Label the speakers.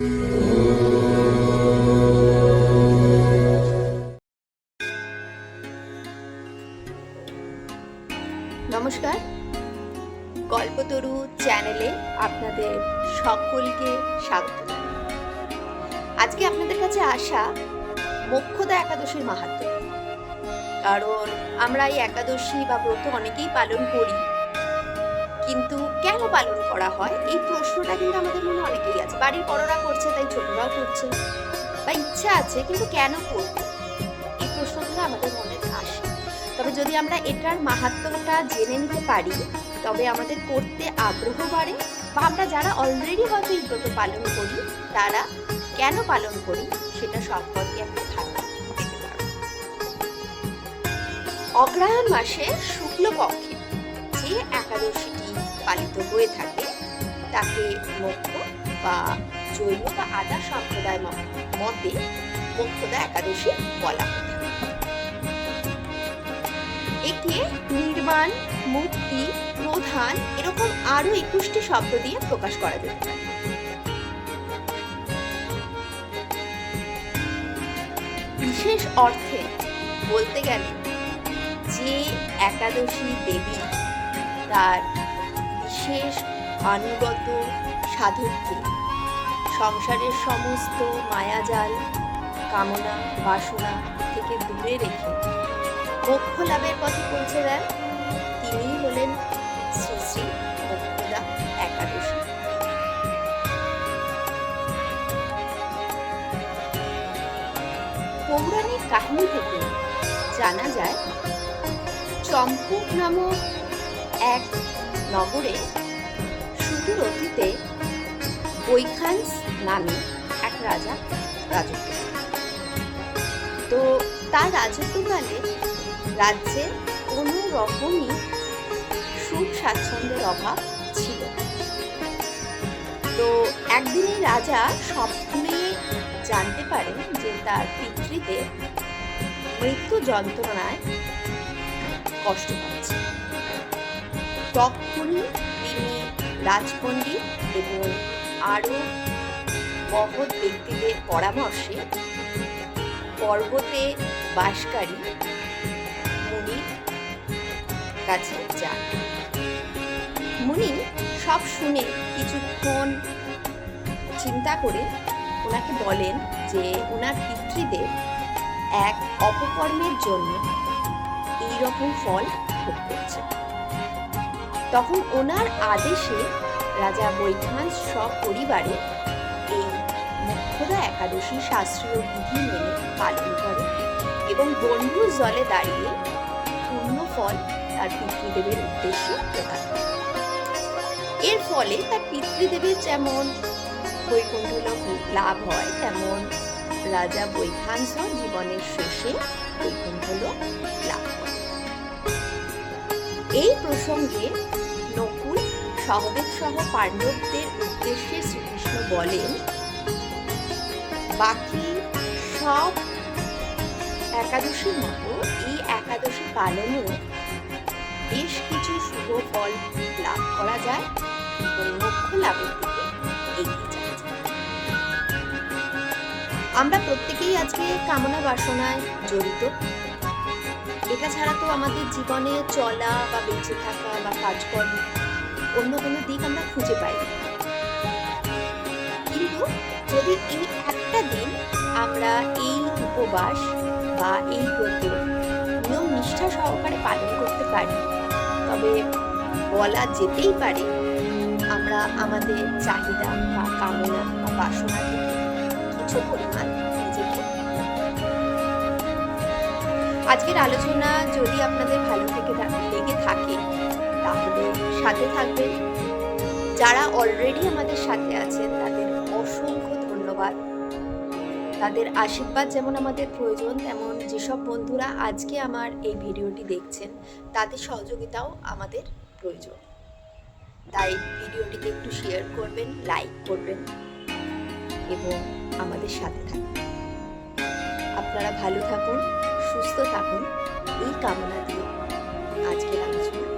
Speaker 1: নমস্কার। গল্পতরু চ্যানেলে আপনাদের সকলকে স্বাগত। আজকে আপনাদের কাছে আসা মোক্ষদা একাদশীর মাহাত্ম্য। কারণ আমরা এই একাদশী বা ব্রত অনেকেই পালন করি। কিন্তু কেন পালন করা হয়? এই প্রশ্নটা কিন্তু আমাদের মনে অনেকেই আছে। বাড়ির বড়রা করছে, তাই ছোটরাও করছে। বা ইচ্ছা আছে, কিন্তু কেন করবে? এই প্রশ্নগুলো আমাদের মনে আসে। তবে যদি আমরা এটার মাহাত্ম্যটা জেনে নিতে পারি, তবে আমাদের করতে আগ্রহ বাড়ে। বা আমরা যারা অলরেডি হয়তো এই ব্রত পালন করি, তারা কেন পালন করি, সেটা সম্পর্কে একটা ধারণা অগ্রহায়ণ মাসে শুক্লপক্ষে যে একাদশীটি পালিত হয়ে থাকে, তাকে মুখ্য বা জৈন বা আদা সম্প্রদায় মতে মুখ্যদা একাদশী বলা হয়। একে নির্মাণ মুক্তি, প্রধান এরকম আরও একুশটি শব্দ দিয়ে প্রকাশ করা যেতে পারে। বিশেষ অর্থে বলতে গেলে যে একাদশী দেবী তার বিশেষ আনুগত সাধককে সংসারের সমস্ত মায়াজাল, কামনা, বাসনা থেকে দূরে রেখে মোক্ষ লাভের পথে পৌঁছে দেন। তিনি হলেন শ্রী শ্রী মোক্ষদা একাদশী। পৌরাণিক কাহিনী থেকে জানা যায় চম্পক নামক এক নগরে সুদূর অতীতে বৈখান্স নামে এক রাজা রাজত্ব তো তার রাজত্বকালে রাজ্যে কোনো রকমই সুখ স্বাচ্ছন্দ্যের অভাব ছিল। তো একদিনই রাজা স্বপ্নে জানতে পারেন যে তার পিতৃদেব মৃত্যু যন্ত্রণায় কষ্ট পাচ্ছে তখনই তিনি রাজপণ্ডিত এবং আরও মহৎ ব্যক্তিদের পরামর্শে পর্বতে বাসকারী মুনির কাছে যান। মুনি সব শুনে কিছুক্ষণ চিন্তা করে ওনাকে বলেন যে ওনার পিতৃদেব এক অপকর্মের জন্য এই রকম ফল ভোগ করছে। তখন ওনার আদেশে রাজা বৈখান্স সব পরিবারে এই মুখ্যদা একাদশী শাস্ত্রীয় বিধি মেনে পালন করে এবং বন্ধুর জলে দাঁড়িয়ে পূর্ণ ফল তার পিতৃদেবের উদ্দেশ্যে প্রদান করে এর ফলে তার পিতৃদেবের যেমন বৈকুণ্ঠ লাভ হয়, তেমন রাজা বৈখাংস জীবনের শেষে বৈকুণ্ঠ লাভ করে এই প্রসঙ্গে সহদেব সহ পাণ্ডবদের উদ্দেশ্যে শ্রীকৃষ্ণ বলেন, বাকি সব একাদশীর মতো এই একাদশী পালনেও বেশ কিছু শুভ ফল লাভ করা যায় এবং মোক্ষ লাভের দিকে এগিয়ে যায়। আমরা প্রত্যেকেই আজকে কামনা বাসনায় জড়িত। এটা ছাড়া তো আমাদের জীবনে চলা বা বেঁচে থাকা বা কাজকর্ম অন্য কোনো দিক আমরা খুঁজে পাই। কিন্তু যদি এই একটা দিন আমরা এই উপবাস বা এই ব্রত নিয়ম নিষ্ঠা সহকারে পালন করতে পারি, তবে বলা যেতেই পারে আমরা আমাদের চাহিদা বা কামনা বা বাসনা থেকে কিছু পরিমাণ আজকের আলোচনা যদি আপনাদের ভালো থেকে লেগে থাকে তাহলে সাথে থাকবেন। যারা অলরেডি আমাদের সাথে আছেন, তাদের অসংখ্য ধন্যবাদ। তাদের আশীর্বাদ যেমন আমাদের প্রয়োজন, তেমন যেসব বন্ধুরা আজকে আমার এই ভিডিওটি দেখছেন, তাদের সহযোগিতাও আমাদের প্রয়োজন। তাই ভিডিওটিকে একটু শেয়ার করবেন লাইক করবেন এবং আমাদের সাথে থাকবেন। আপনারা ভালো থাকুন, সুস্থ থাকুন, এই কামনা দিয়ে আজকের আলোচনা।